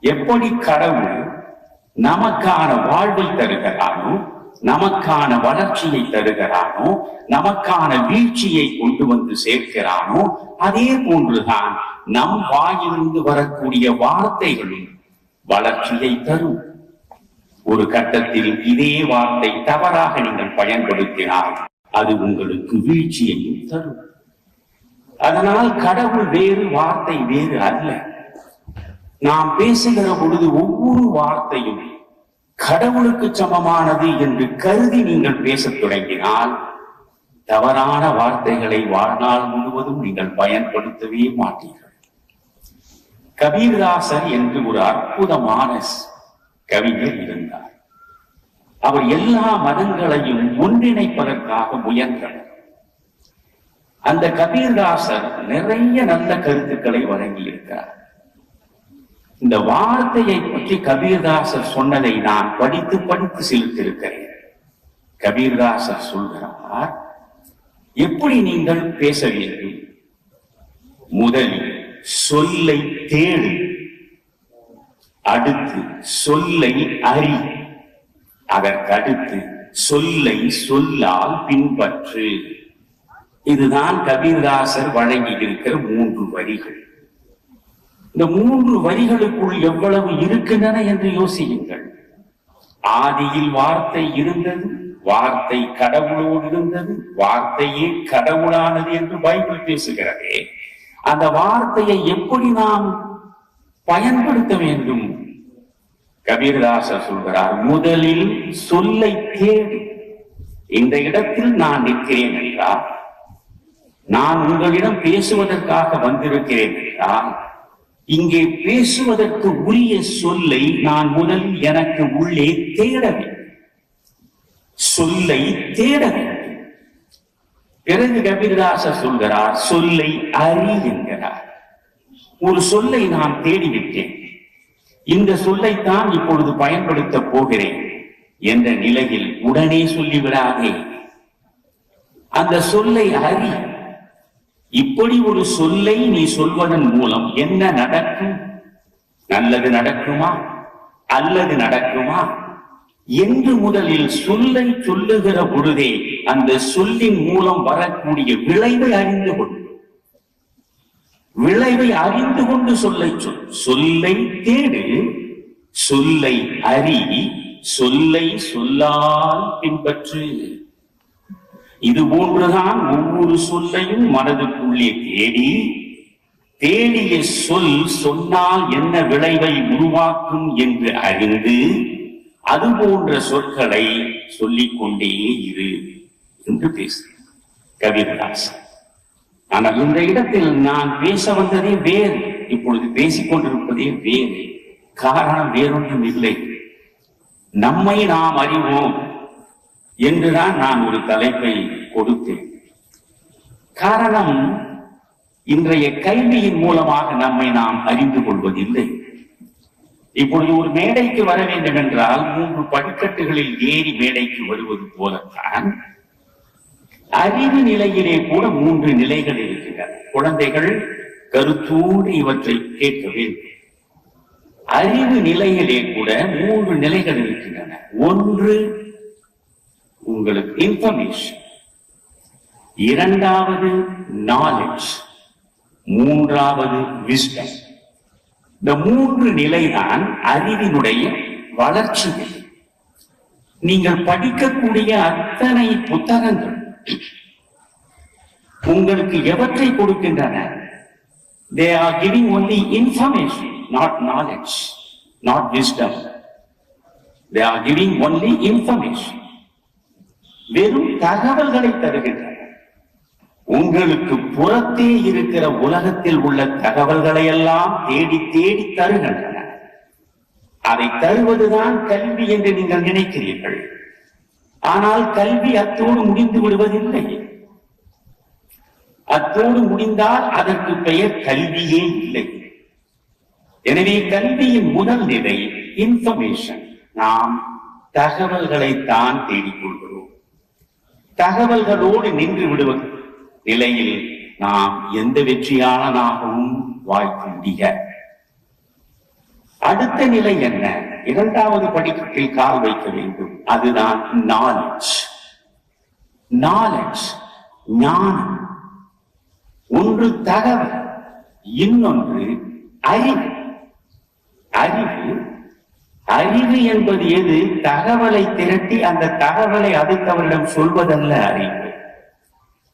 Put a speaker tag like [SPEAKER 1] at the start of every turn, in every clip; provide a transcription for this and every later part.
[SPEAKER 1] எப்படி கடவுள் நமக்கான வாழ்வை தருகிறானோ நமக்கான வளர்ச்சியை தருகிறானோ நமக்கான வீழ்ச்சியை கொண்டு வந்து சேர்க்கிறானோ அதே போன்றுதான் நம் வாயிலிருந்து வரக்கூடிய வார்த்தைகளும் வளர்ச்சியை தரும். ஒரு கட்டத்தில் இதே வார்த்தை தவறாக நீங்கள் பயன்படுத்தினால் அது உங்களுக்கு வீழ்ச்சியையும் தரும். அதனால் கடவுள் வேறு வார்த்தை வேறு அல்ல. நாம் பேசுகிற பொழுது ஒவ்வொரு வார்த்தையும் கடவுளுக்கு சமமானது என்று கருதி நீங்கள் பேசத் தொடங்கினால் தவறான வார்த்தைகளை வாழ்நாள் முழுவதும் நீங்கள் பயன்படுத்தவே மாட்டீர்கள். கபீர்தாசர் என்று ஒரு அற்புதமான கவிஞர் இருந்தார். அவர் எல்லா மதங்களையும் ஒன்றிணைப்பதற்காக முயன்றனர் அந்த கபீர்தாசர் நிறைய நல்ல கருத்துக்களை வழங்கி இருக்கிறார் இந்த வார்த்தையை பற்றி கபீர்தாசர் சொன்னதை நான் படித்து படித்து செலுத்திருக்கிறேன் கபீர்தாசர் சொல்கிறார் எப்படி நீங்கள் பேச வேண்டும் முதலில் சொல்லை தேடு அடுத்து சொல்லை அறி அதற்கடுத்து சொல்லை சொல்லால் பின்பற்று. இதுதான் கபீர்தாசர் வழங்கி இருக்கிற மூன்று வரிகள். இந்த மூன்று வரிகளுக்குள் எவ்வளவு இருக்கின்றன என்று யோசியுங்கள். ஆதியில் வார்த்தை இருந்தது வார்த்தை கடவுளோடு இருந்தது வார்த்தையே கடவுளானது என்று பைபிள் பேசுகிறதே. அந்த வார்த்தையை எப்படி நாம் பயன்படுத்த வேண்டும்? கபீர்தாசர் சொல்கிறார் முதலில் சொல்லை தேடு. இந்த இடத்தில் நான் நிற்கிறேன் என்றால் நான் உங்களிடம் பேசுவதற்காக வந்திருக்கிறேன் என்றால் இங்கே பேசுவதற்கு உரிய சொல்லை நான் முதல் எனக்கு உள்ளே தேட வேண்டும். சொல்லை தேட வேண்டும். பிறகு கபீர்தாசர் சொல்கிறார் சொல்லை அறி என்கிறார் ஒரு சொல்லை நான் தேடிவிட்டேன். இந்த சொல்லைத்தான் இப்பொழுது பயன்படுத்த போகிறேன் என்ற நிலையில் உடனே சொல்லிவிடாதே. அந்த சொல்லை அறி. இப்படி ஒரு சொல்லை நீ சொல்வதன் மூலம் என்ன நடக்கும்? நல்லது நடக்குமா? அல்லது நடக்குமா? என்று முதலில் சொல்லை சொல்லுகிற பொழுதே அந்த சொல்லின் மூலம் வரக்கூடிய விளைவை அறிந்து கொள். விளைவை அறிந்து கொண்டு சொல்லை சொல். சொல்லை தேடு. சொல்லை அறி. சொல்லை சொல்லால் பின்பற்று. இது போன்றுதான் ஒவ்வொரு சொல்லையும் மனதுக்குள்ளே தேடி தேடிய சொல் சொன்னால் என்ன விளைவை உருவாக்கும் என்று அறிந்து அது போன்ற சொற்களை சொல்லிக் கொண்டே இரு என்று பேசுகிறேன். கவிதாசன் ஆனால் இந்த இடத்தில் நான் பேச வந்ததே வேறு இப்பொழுது பேசிக் கொண்டிருப்பதே வேறு. காரணம் வேறொன்றும் இல்லை. நம்மை நாம் அறிவோம். என்றுதான் நான் ஒரு தலைப்பை கொடுத்தேன். காரணம் இன்றைய கல்வியின் மூலமாக நம்மை நாம் அறிந்து கொள்வதில்லை. இப்பொழுது ஒரு மேடைக்கு வர வேண்டும் என்றால் மூன்று படிக்கட்டுகளில் ஏறி மேடைக்கு வருவது போலத்தான். அறிவு நிலையிலே கூட மூன்று நிலைகள் இருக்கின்றன. குழந்தைகள் கருத்தோடு இவற்றை கேட்க வேண்டும். அறிவு நிலையிலே கூட மூன்று நிலைகள் இருக்கின்றன. ஒன்று உங்களுக்கு இன்ஃபர்மேஷன் இரண்டாவது நாலேஜ் மூன்றாவது விஸ்டம் இந்த மூன்று நிலைதான் அறிவினுடைய வளர்ச்சி நீங்கள் படிக்கக்கூடிய அத்தனை புத்தகங்கள் உங்களுக்கு எவற்றை கொடுக்கின்றன? They are giving only information not knowledge not wisdom they are giving only information வெறும் தகவல்களை தருகின்றன. உங்களுக்கு புறத்தே இருக்கிற உலகத்தில் உள்ள தகவல்களை எல்லாம் தேடி தேடி தருகின்றன. அதை தருவதுதான் கல்வி என்று நீங்கள் நினைக்கிறீர்கள். ஆனால் கல்வி அத்தோடு முடிந்து விடுவதில்லை. அத்தோடு முடிந்தால் அதற்கு பெயர் கல்வியே இல்லை. எனவே கல்வியின் முதல் நிலை இன்ஃபர்மேஷன் நாம் தகவல்களை தான் தேடிக்கொள்கிறோம் தகவல்களோடு நின்று விடுவது. நிலையில் நாம் எந்த வெற்றியாளனாகவும் வாய்ப்பு முடிய. அடுத்த நிலை என்ன? இரண்டாவது படிக்கட்டில் கால் வைக்க வேண்டும். அதுதான் நாலேஜ் நாலேஜ் ஞானம். ஒன்று தகவல் இன்னொன்று அறிவு. அறிவு அறிவு என்பது எது? தகவலை திரட்டி அந்த தகவலை அடுத்தவரிடம் சொல்வதல்ல அறிவு.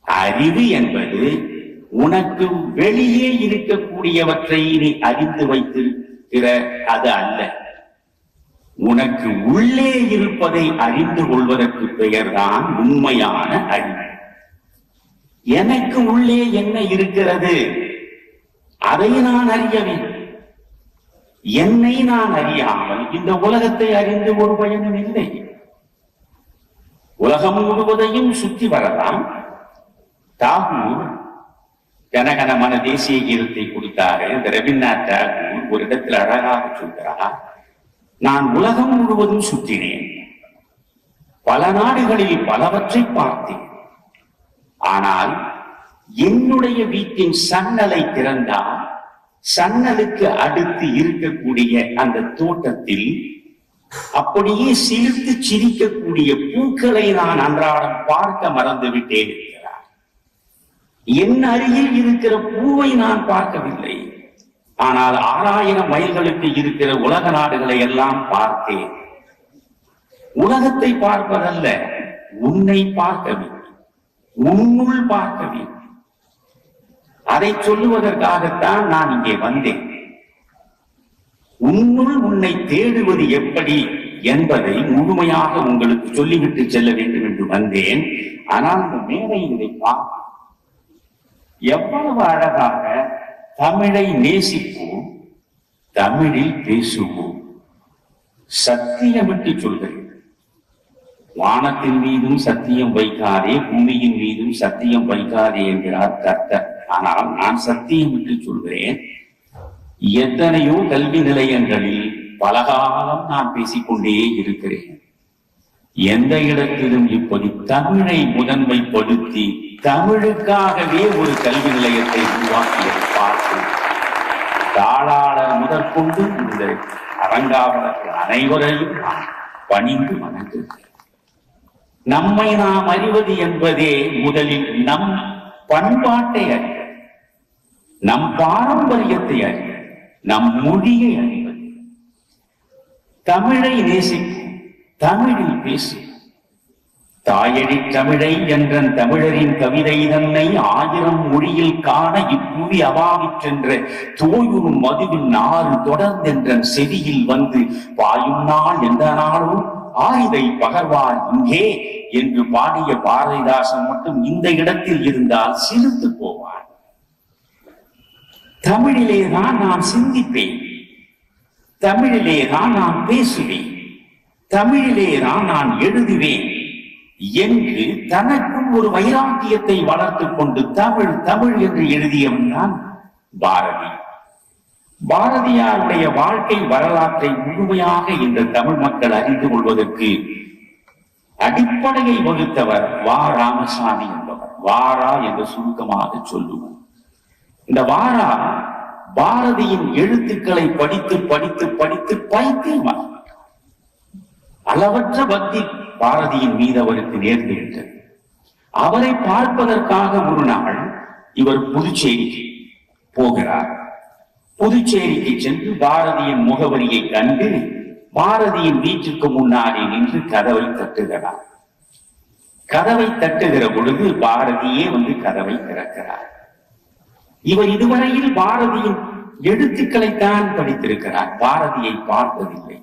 [SPEAKER 1] அறிவு என்பது உனக்கு வெளியே இருக்கக்கூடியவற்றை நீ அறிந்து வைத்திருக்கிற அது அல்ல. உனக்கு உள்ளே இருப்பதை அறிந்து கொள்வதற்கு பெயர்தான் உண்மையான அறிவு. எனக்கு உள்ளே என்ன இருக்கிறது? அதை நான் அறிய வேண்டும் என்னை நான் அறியாமல் இந்த உலகத்தை அறிந்து ஒரு பயனும் இல்லை. உலகம் முழுவதையும் சுற்றி வரலாம். தாகூர் ஜனகனமான தேசிய கீதத்தை கொடுத்தாரு. இந்த ரவீந்திரநாத் தாகூர் ஒரு இடத்தில் அழகாக சொல்கிறார். நான் உலகம் முழுவதும் சுற்றினேன். பல நாடுகளில் பலவற்றை பார்த்தேன். ஆனால் என்னுடைய வீட்டின் சன்னலை திறந்தால் சன்னலுக்கு அடுத்து இருக்கக்கூடிய அந்த தோட்டத்தில் அப்படியே சிரித்து சிரிக்கக்கூடிய பூக்களை நான் அன்றாடம் பார்க்க மறந்து விட்டேன் இருக்கிறார் என் அருகில் இருக்கிற பூவை நான் பார்க்கவில்லை. ஆனால் ஆறாயிரம் மைல்களுக்கு இருக்கிற உலக நாடுகளை எல்லாம் பார்த்தேன். உலகத்தை பார்ப்பதல்ல உன்னை பார்க்க வேண்டும் உன்னுள் பார்க்க வேண்டும் அதை சொல்லுவதற்காகத்தான் நான் இங்கே வந்தேன். உன்னுள் உன்னை தேடுவது எப்படி என்பதை முழுமையாக உங்களுக்கு சொல்லிவிட்டு செல்ல வேண்டும் என்று வந்தேன். ஆனால் இந்த மேடை இதை எவ்வளவு அழகாக தமிழை நேசிப்போம் தமிழில் பேசுவோம். சத்தியமிட்டு சொல்கிறேன். வானத்தின் மீதும் சத்தியம் வைக்காதே பூமியின் மீதும் சத்தியம் வைக்காதே என்கிறார் கர்த்தர். ஆனால் நான் சத்தியமிட்டு சொல்கிறேன். எத்தனையோ கல்வி நிலையங்களில் பலகாலம் நான் பேசிக்கொண்டே இருக்கிறேன். எந்த இடத்திலும் இப்படி தமிழை முதன்மைப்படுத்தி தமிழுக்காகவே ஒரு கல்வி நிலையத்தை உருவாக்கியதை பார்த்து தாளாளர் முதற்கொண்டு இந்த அரங்காவலர்கள் அனைவரையும் நான் பணிந்து வணங்குகிறேன் நம்மை நாம் அறிவது என்பதே முதலில் நம் பண்பாட்டை அறி நம் பாரம்பரியத்தை அறிவது நம் மொழியை அறிவது தமிழை நேசிக்கும் தமிழில் பேசு. தாயடி தமிழை என்ற தமிழரின் கவிதை தன்னை ஆயிரம் மொழியில் காண இப்புவி அவாவிற்றென்ற தோயுறும் மதுவின் நாறு தொடர்ந்தென்ற செவியில் வந்து பாயும் நாள் எந்த நாளும் ஆயுதை பகர்வார் இங்கே என்று பாடிய பாரதிதாசன் மட்டும் இந்த இடத்தில் இருந்தால் சிரித்து போவார். தமிழிலே தான் நான் சிந்திப்பேன். தமிழிலே தான் நான் பேசுவேன். தமிழிலே தான் நான் எழுதுவேன். என்று தனக்கும் ஒரு வைராக்கியத்தை வளர்த்துக் கொண்டு தமிழ் தமிழ் என்று எழுதியவன் தான் பாரதி. பாரதியாருடைய வாழ்க்கை வரலாற்றை முழுமையாக இந்த தமிழ் மக்கள் அறிந்து கொள்வதற்கு அடிப்படையை வகுத்தவர் வா. ராமசாமி என்பவர். வாரா என்று சுருக்கமாக சொல்லுவோம். இந்த வாரா பாரதியின் எழுத்துக்களை படித்து படித்து படித்து பைத்தியமாக அளவற்ற பக்தி பாரதியின் மீது அவருக்கு நேர்ந்து விட்டது அவரை பார்ப்பதற்காக ஒரு நாள் இவர் புதுச்சேரிக்கு போகிறார். புதுச்சேரிக்கு சென்று பாரதியின் முகவரியை கண்டு பாரதியின் வீட்டுக்கு முன்னாடி நின்று கதவை தட்டுகிறார். கதவை தட்டுகிற பொழுது பாரதியே வந்து கதவை திறக்கிறார். இவர் இதுவரையில் பாரதியின் எழுத்துக்களைத்தான் படித்திருக்கிறார். பாரதியை பார்த்ததில்லை.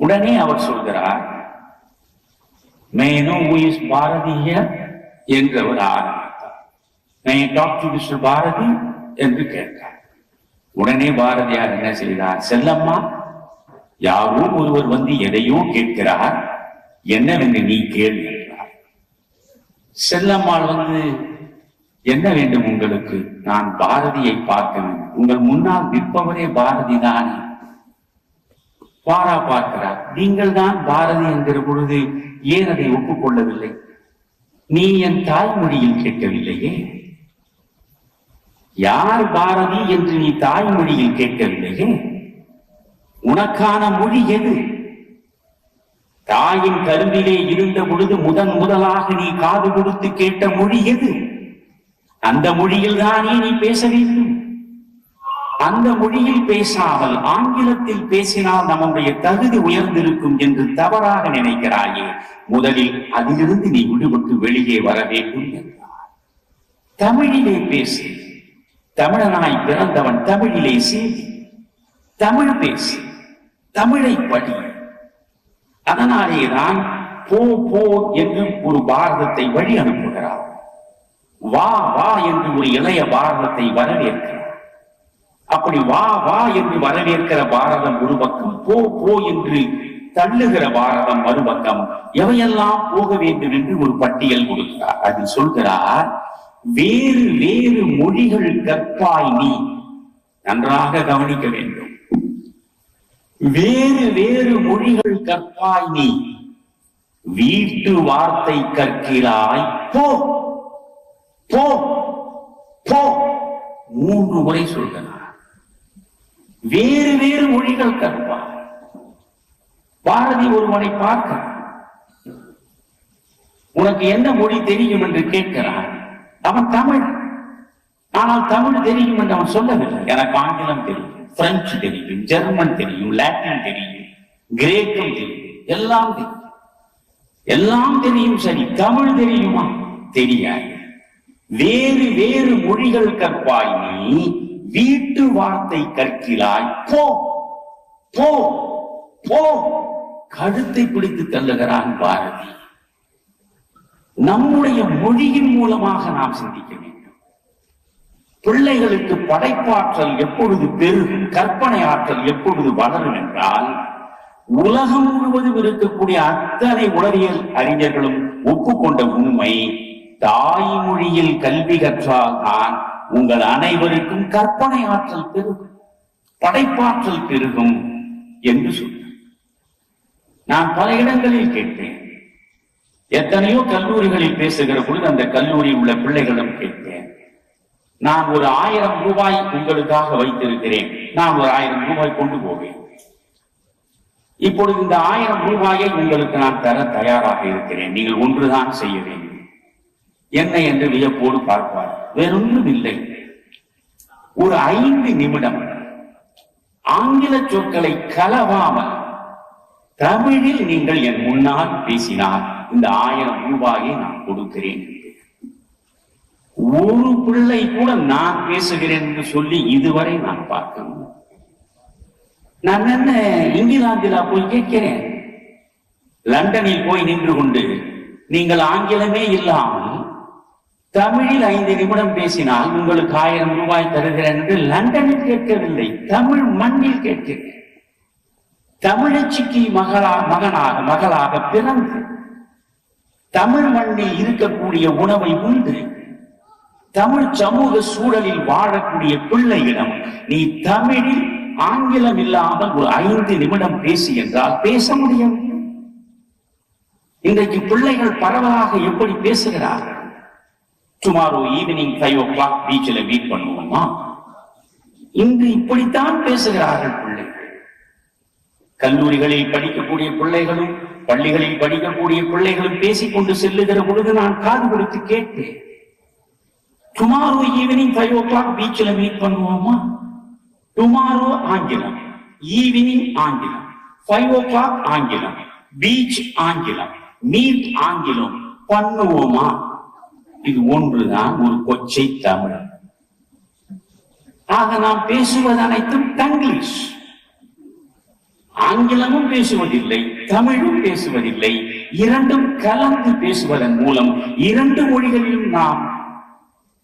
[SPEAKER 1] உடனே அவர் சொல்கிறார் மேனோ உயிஸ் பாரதிய என்றவர் ஆரம்பித்தார் may talk to mister Bharathi என்று கேட்டார். உடனே பாரதியார் என்ன செய்தார் செல்லம்மா யாரோ ஒருவர் வந்து எதையோ கேட்கிறார். என்னவென்று நீ கேள்வி என்றார். செல்லம்மாள் வந்து என்ன வேண்டும் உங்களுக்கு? நான் பாரதியை பார்க்க வேண்டும் உங்கள் முன்னால் நிற்பவரே பாரதி தானே. பாரா பார்க்கிறார். நீங்கள் தான் பாரதி என்கிற பொழுது ஏன் அதை ஒப்புக்கொள்ளவில்லை? நீ என் தாய்மொழியில் கேட்கவில்லையே. யார் பாரதி என்று நீ தாய்மொழியில் கேட்கவில்லையே? உனக்கான மொழி எது? தாயின் கருவிலே இருந்த பொழுது முதன் முதலாக நீ காது கொடுத்து கேட்ட மொழி எது? அந்த மொழியில் தானே நீ பேச வேண்டும். அந்த மொழியில் பேசாமல் ஆங்கிலத்தில் பேசினால் நம்முடைய தகுதி உயர்ந்திருக்கும் என்று தவறாக நினைக்கிறாயே முதலில் அதிலிருந்து நீ விடுபட்டு வெளியே வர வேண்டும் என்றார். தமிழிலே பேசு. தமிழனாய் பிறந்தவன் தமிழிலே செய்தி தமிழ் பேசு. தமிழை படி. அதனாலேதான் போ போ என்று ஒரு பாரதத்தை வழி அனுப்புகிறார். வா வா என்று ஒரு இளைய பாரதத்தை வரவேற்கிறார் அப்படி வா வா என்று வரவேற்கிற பாரதம் ஒரு பக்கம் போ போ என்று தள்ளுகிற பாரதம் மறுபக்கம் எவையெல்லாம் போக வேண்டும் என்று ஒரு பட்டியல் கொடுக்கிறார் அதில் சொல்கிறார் வேறு வேறு மொழிகள் கற்பாய் நீ. நன்றாக கவனிக்க வேண்டும். வேறு வேறு மொழிகள் கற்பாய் நீ. வீட்டு வார்த்தை கற்கிறாய் போ. போ போ. மூன்று முறை சொல்கிறார். வேறு வேறு மொழிகள் கற்பார். பாரதி ஒருவனை பார்க்க உனக்கு என்ன மொழி தெரியும் என்று கேட்கிறார். அவன் தமிழ். ஆனால் தமிழ் தெரியும் என்று அவன் சொல்லவில்லை. எனக்கு ஆங்கிலம் தெரியும் பிரெஞ்சு தெரியும் ஜெர்மன் தெரியும் லாட்டின் தெரியும் கிரேக்கம் தெரியும் எல்லாம் தெரியும். எல்லாம் தெரியும் சரி தமிழ் தெரியுமா? தெரியாது. வேறு வேறு மொழிகள் கற்பாய் நீ வீட்டு வார்த்தை கற்கிறாய். போ போ போ. கழுத்தை பிடித்து தள்ளுகிறான் பாரதி. நம்முடைய மொழியின் மூலமாக நாம் சிந்திக்க வேண்டும். பிள்ளைகளுக்கு படைப்பாற்றல் எப்பொழுது பெருகும் கற்பனை ஆற்றல் எப்பொழுது வளரும் என்றால் உலகம் முழுவதும் இருக்கக்கூடிய அத்தனை உளவியல் அறிஞர்களும் ஒப்புக்கொண்ட உண்மை தாய்மொழியில் கல்வி கற்றால் தான் உங்கள் அனைவருக்கும் கற்பனை ஆற்றல் பெருகும் படைப்பாற்றல் பெருகும் என்று சொன்னார். நான் பல இடங்களில் கேட்டேன். எத்தனையோ கல்லூரிகளில் பேசுகிற பொழுது அந்த கல்லூரி உள்ள பிள்ளைகளிடம் கேட்டேன். நான் ஒரு ஆயிரம் ரூபாய் உங்களுக்காக வைத்திருக்கிறேன். நான் ஒரு ஆயிரம் ரூபாய் கொண்டு போவேன். இப்பொழுது இந்த ஆயிரம் ரூபாயை உங்களுக்கு நான் தர தயாராக இருக்கிறேன். நீங்கள் ஒன்றுதான் செய்ய வேண்டும். என்ன என்று வியப்போடு பார்ப்பார். வேறொன்றும் இல்லை ஒரு ஐந்து நிமிடம் ஆங்கில சொற்களை கலவாமல் தமிழில் நீங்கள் என் முன்னால் பேசினால் இந்த ஆயிரம் ரூபாயை நான் கொடுக்கிறேன். ஒரு பிள்ளை கூட நான் பேசுகிறேன் என்று சொல்லி இதுவரை நான் பார்க்கணும் நான் என்ன இங்கிலாந்திலா போய் கேட்கிறேன்? லண்டனில் போய் நின்று கொண்டு நீங்கள் ஆங்கிலமே இல்லாமல் தமிழில் ஐந்து நிமிடம் பேசினால் உங்களுக்கு ஆயிரம் ரூபாய் தருகிறேன் என்று லண்டனில் கேட்கவில்லை தமிழ் மண்ணில் கேட்கிறேன். தமிழச்சிக்கு மகளா மகனாக மகளாக பிறந்து தமிழ் மண்ணில் இருக்கக்கூடிய உணவை உண்டு. தமிழ் சமூக சூழலில் வாழக்கூடிய பிள்ளையிடம் நீ தமிழில் ஆங்கிலம் இல்லாமல் ஒரு ஐந்து நிமிடம் பேசி என்றால் பேச முடியும் இன்றைக்கு பிள்ளைகள் பரவலாக எப்படி பேசுகிறார்கள்? Tomorrow evening five o'clock பீச்சில் மீட் பண்ணுவோமா? இங்கு இப்படித்தான் பேசுகிறார்கள் பிள்ளைகள். கல்லூரிகளில் படிக்கக்கூடிய பிள்ளைகளும் பள்ளிகளில் படிக்கக்கூடிய பிள்ளைகளும் பேசிக்கொண்டு செல்லுகிற பொழுது நான் காது கொடுத்து கேட்பேன் tomorrow evening five o'clock பீச்சில் மீட் பண்ணுவோமா? டுமாரோ ஆங்கிலம். ஈவினிங் ஆங்கிலம். ஃபைவ் ஓ கிளாக் ஆங்கிலம். பீச் ஆங்கிலம். மீட் ஆங்கிலம். பண்ணுவோமா? இது ஒன்றுதான் ஒரு கொச்சை தமிழ் ஆக நாம் பேசுவது அனைத்தும் தங்கிலீஷ். ஆங்கிலமும் பேசுவதில்லை தமிழும் பேசுவதில்லை இரண்டும் கலந்து பேசுவதன் மூலம் இரண்டு மொழிகளிலும் நாம்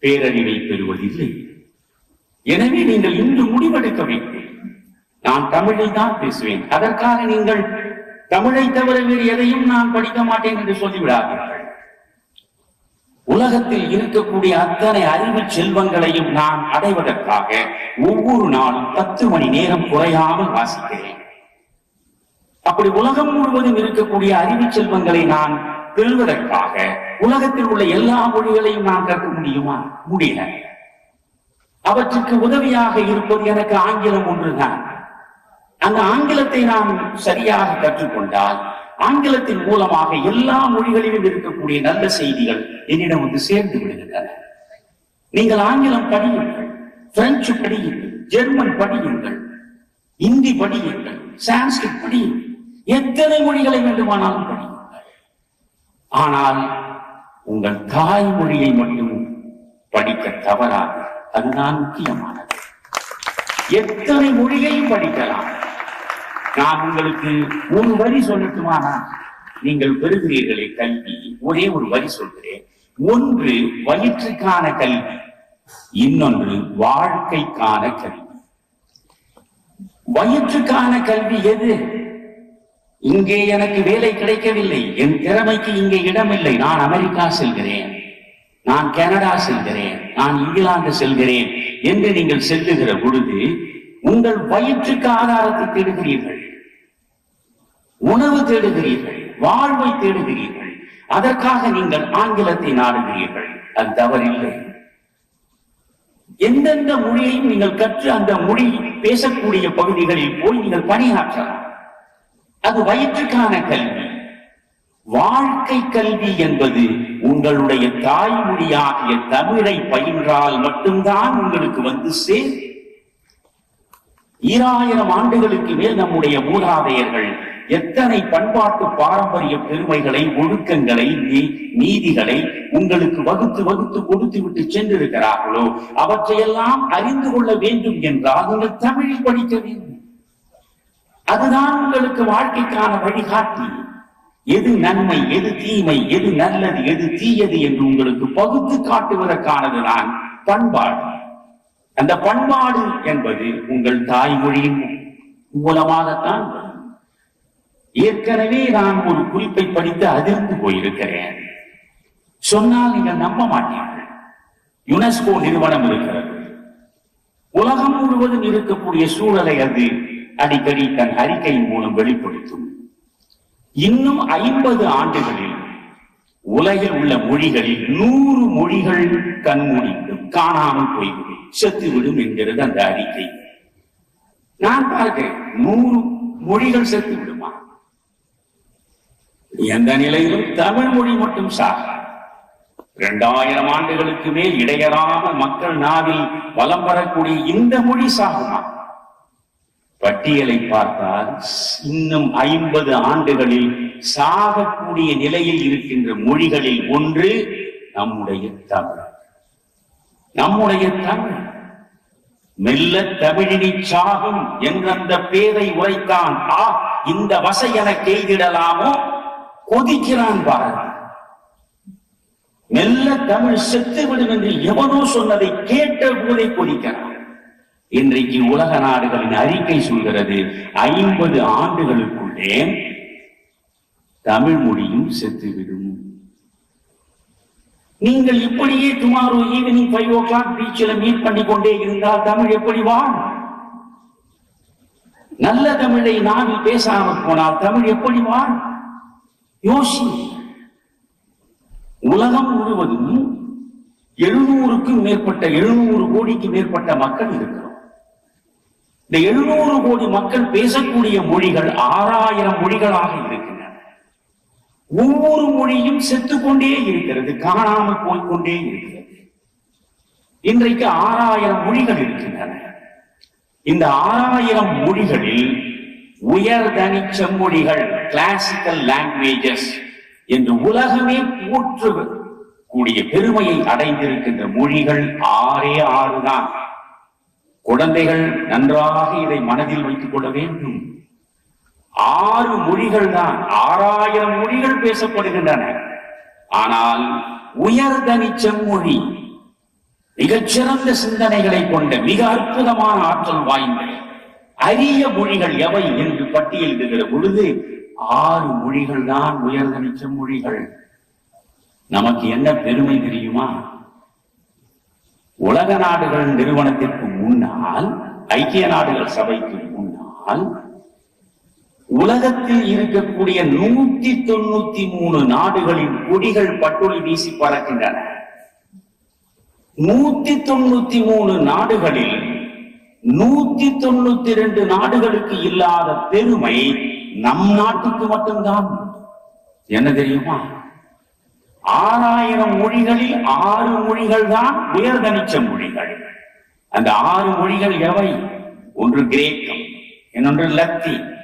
[SPEAKER 1] பேரறிவை பெறுவதில்லை. எனவே நீங்கள் இன்று முடிவெடுக்க வேண்டும். நான் தமிழில் தான் பேசுவேன். அதற்காக நீங்கள் தமிழை தவிர வேறு எதையும் நான் படிக்க மாட்டேன் என்று சொல்லிவிடாதீர்கள். உலகத்தில் இருக்கக்கூடிய அத்தனை அறிவு செல்வங்களையும் நான் அடைவதற்காக ஒவ்வொரு நாளும் பத்து மணி நேரம் குறையாமல் வாசிக்கிறேன். அப்படி உலகம் முழுவதும் இருக்கக்கூடிய அறிவு செல்வங்களை நான் பெறுவதற்காக உலகத்தில் உள்ள எல்லா மொழிகளையும் நான் கற்க முடியுமா? முடியல. அவற்றுக்கு உதவியாக இருப்பது எனக்கு ஆங்கிலம் ஒன்றுதான். அந்த ஆங்கிலத்தை நான் சரியாக கற்றுக்கொண்டால் ஆங்கிலத்தின் மூலமாக எல்லா மொழிகளிலும் இருக்கக்கூடிய நல்ல செய்திகள் என்னிடம் வந்து சேர்ந்து விடுகின்றன. நீங்கள் ஆங்கிலம் படியுங்கள் பிரெஞ்சு படியுங்கள் ஜெர்மன் படியுங்கள் இந்தி படியுங்கள் சான்ஸ்கிரிட் படியுங்கள் எத்தனை மொழிகளை வேண்டுமானாலும் படியுங்கள். ஆனால் உங்கள் தாய்மொழியை மட்டும் படிக்க தவறாது அதுதான் முக்கியமானது. எத்தனை மொழியையும் படிக்கலாம். நான் உங்களுக்கு ஒரு வரி சொல்லட்டுமானா நீங்கள் பெறுகிறீர்களே கல்வி. ஒரே ஒரு வரி சொல்கிறேன். ஒன்று வயிற்றுக்கான கல்வி இன்னொன்று வாழ்க்கைக்கான கல்வி. வயிற்றுக்கான கல்வி எது? இங்கே எனக்கு வேலை கிடைக்கவில்லை. என் திறமைக்கு இங்கே இடமில்லை. நான் அமெரிக்கா செல்கிறேன். நான் கனடா செல்கிறேன். நான் இங்கிலாந்து செல்கிறேன் என்று நீங்கள் செல்லுகிற பொழுது உங்கள் வயிற்றுக்கு ஆதாரத்தை தேடுகிறீர்கள். உணவு தேடுகிறீர்கள். வாழ்வை தேடுகிறீர்கள். அதற்காக நீங்கள் ஆங்கிலத்தை நாடுகிறீர்கள். அது தவறில்லை. எந்தெந்த மொழியையும் நீங்கள் கற்று அந்த மொழி பேசக்கூடிய பகுதிகளில் போய் நீங்கள் பணியாற்றலாம். அது வயிற்றுக்கான கல்வி. வாழ்க்கை கல்வி என்பது உங்களுடைய தாய்மொழியாகிய தமிழை பயின்றால் மட்டும்தான் உங்களுக்கு வந்து சேரும். ஈராயிரம் ஆண்டுகளுக்கு மேல் நம்முடைய மூதாதையர்கள் எத்தனை பண்பாட்டு பாரம்பரிய பெருமைகளை ஒழுக்கங்களை நீ- நீதிகளை உங்களுக்கு வகுத்து வகுத்து கொடுத்து விட்டு சென்றிருக்கிறார்களோ அவற்றையெல்லாம் அறிந்து கொள்ள வேண்டும் என்றால் நீங்கள் தமிழில் படிக்க வேண்டும். அதுதான் உங்களுக்கு வாழ்க்கைக்கான வழிகாட்டி. எது நன்மை எது தீமை எது நல்லது எது தீயது என்று உங்களுக்கு பகுத்து காட்டுவதற்கானதுதான் பண்பாடு. அந்த பண்பாடு என்பது உங்கள் தாய்மொழியின் மூலமாகத்தான் வரும். ஏற்கனவே நான் ஒரு குறிப்பை படித்து அதிர்ந்து போயிருக்கிறேன். சொன்னால் நீங்கள் நம்ப மாட்டீர்கள். யுனெஸ்கோ நிறுவனம் இருக்கிறது. உலகம் முழுவதும் இருக்கக்கூடிய சூழலை அது அடிக்கடி தன் அறிக்கையின் மூலம் வெளிப்படுத்தும். இன்னும் ஐம்பது ஆண்டுகளில் உலகில் உள்ள மொழிகளில் நூறு மொழிகள் கண்மூடிவிடும் காணாமல் போய்விடும் செத்துவிடும் என்கிறது அந்த அறிக்கை. நான் பார்க்கிறேன் நூறு மொழிகள் செத்து விடுமா எந்த நிலையிலும் தமிழ் மொழி மட்டும் சாகா இரண்டாயிரம் ஆண்டுகளுக்கு மேல் இடையறாமல் மக்கள் நாவில் வலம் வரக்கூடிய இந்த மொழி சாகுமா? பட்டியலை பார்த்தால் இன்னும் ஐம்பது ஆண்டுகளில் சாகக்கூடிய நிலையில் இருக்கின்ற மொழிகளில் ஒன்று நம்முடைய தமிழ். நம்முடைய தமிழ். மெல்ல தமிழினி சாகும் என்றந்த பேரை உரைத்தான் ஆ இந்த வசை என எய்திடலாமோ கொதிக்கிறான் பாரதி. மெல்ல தமிழ் செத்து விடும் என்று எவனோ சொன்னதை கேட்ட போதை கொதிக்கிறான். இன்றைக்கு உலக நாடுகளின் அறிக்கை சொல்கிறது ஐம்பது ஆண்டுகளுக்குள்ளே தமிழ் மொழியும் செத்துவிடும் நீங்கள் இப்படியே tomorrow evening five o'clock பீச்சில் மீட் பண்ணி கொண்டே இருந்தால் தமிழ் எப்படி வாழும்? நல்ல தமிழை நாவில் பேசாமல் போனால் தமிழ் எப்படி வாழும்? யோசி. உலகம் முழுவதும் எழுநூறுக்கும் மேற்பட்ட எழுநூறு கோடிக்கு மேற்பட்ட மக்கள் இருக்கிறோம். இந்த எழுநூறு கோடி மக்கள் பேசக்கூடிய மொழிகள் ஆறாயிரம் மொழிகளாக இருக்கு. ஒவ்வொரு மொழியும் செத்துக்கொண்டே இருக்கிறது காணாமல் போய்கொண்டே இருக்கிறது. இன்றைக்கு ஆறாயிரம் மொழிகள் இருக்கின்றன. இந்த ஆறாயிரம் மொழிகளில் உயர்தனி செம்மொழிகள் கிளாசிக்கல் லாங்குவேஜஸ் என்று உலகமே போற்றக்கூடிய பெருமையை அடைந்திருக்கின்ற மொழிகள் ஆறே ஆறுதான். குழந்தைகள் நன்றாக இதை மனதில் வைத்துக் கொள்ள வேண்டும். ஆறு மொழிகள் தான் ஆறாயிரம் மொழிகள் பேசப்படுகின்றன. ஆனால் உயர்தனி செம்மொழி மிகச்சிறந்த சிந்தனைகளை கொண்ட மிக அற்புதமான ஆற்றல் வாய்ந்த அரிய மொழிகள் எவை என்று பட்டியலிடுகிற பொழுது ஆறு மொழிகள் தான் உயர்தனி செம்மொழிகள். நமக்கு என்ன பெருமை தெரியுமா? உலக நாடுகள் நிறுவனத்திற்கு முன்னால் ஐக்கிய நாடுகள் சபைக்கு முன்னால் உலகத்தில் இருக்கக்கூடிய நூத்தி தொண்ணூத்தி மூணு நாடுகளின் கொடிகள் பட்டொலி வீசி பறக்கின்றன. நூத்தி தொண்ணூத்தி மூணு நாடுகளில் நூத்தி தொண்ணூத்தி ரெண்டு நாடுகளுக்கு இல்லாத பெருமை நம் நாட்டுக்கு மட்டும்தான். என்ன தெரியுமா? ஆறாயிரம் மொழிகளில் ஆறு மொழிகள் தான் உயர்தனிச்ச மொழிகள். அந்த ஆறு மொழிகள் எவை? ஒன்று கிரேக்கம் இன்னொன்று லத்தீன்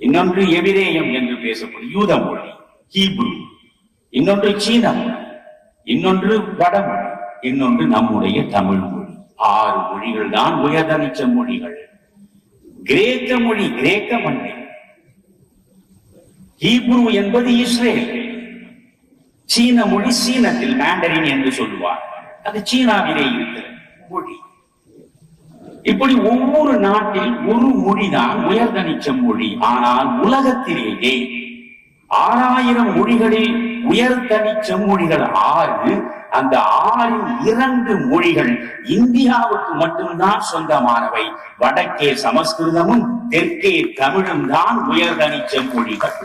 [SPEAKER 1] இன்னொன்று எபிரேயம் என்று பேசப்படும் யூத மொழி ஹீப்ரு. இன்னொன்று சீன மொழி இன்னொன்று வடமொழி இன்னொன்று நம்முடைய தமிழ் மொழி. ஆறு மொழிகள் தான் உயர்தனிச்ச மொழிகள். கிரேக்க மொழி கிரேக்க மண்ணை ஹீப்ரு என்பது இஸ்ரேல். சீன மொழி சீனத்தில் மேண்டரின் என்று சொல்லுவார் அது சீனாவிலே இருக்கிற மொழி. இப்படி ஒவ்வொரு நாட்டில் ஒரு மொழிதான் உயர்தனிச்ச மொழி. ஆனால் உலகத்திலேயே ஆறாயிரம் மொழிகளில் உயர்தனிச்ச மொழிகள் ஆறு அந்த ஆறில் இரண்டு மொழிகள் இந்தியாவுக்கு மட்டும்தான் சொந்தமானவை. வடக்கே சமஸ்கிருதமும் தெற்கே தமிழும் தான் உயர்தனிச்ச மொழிகள்.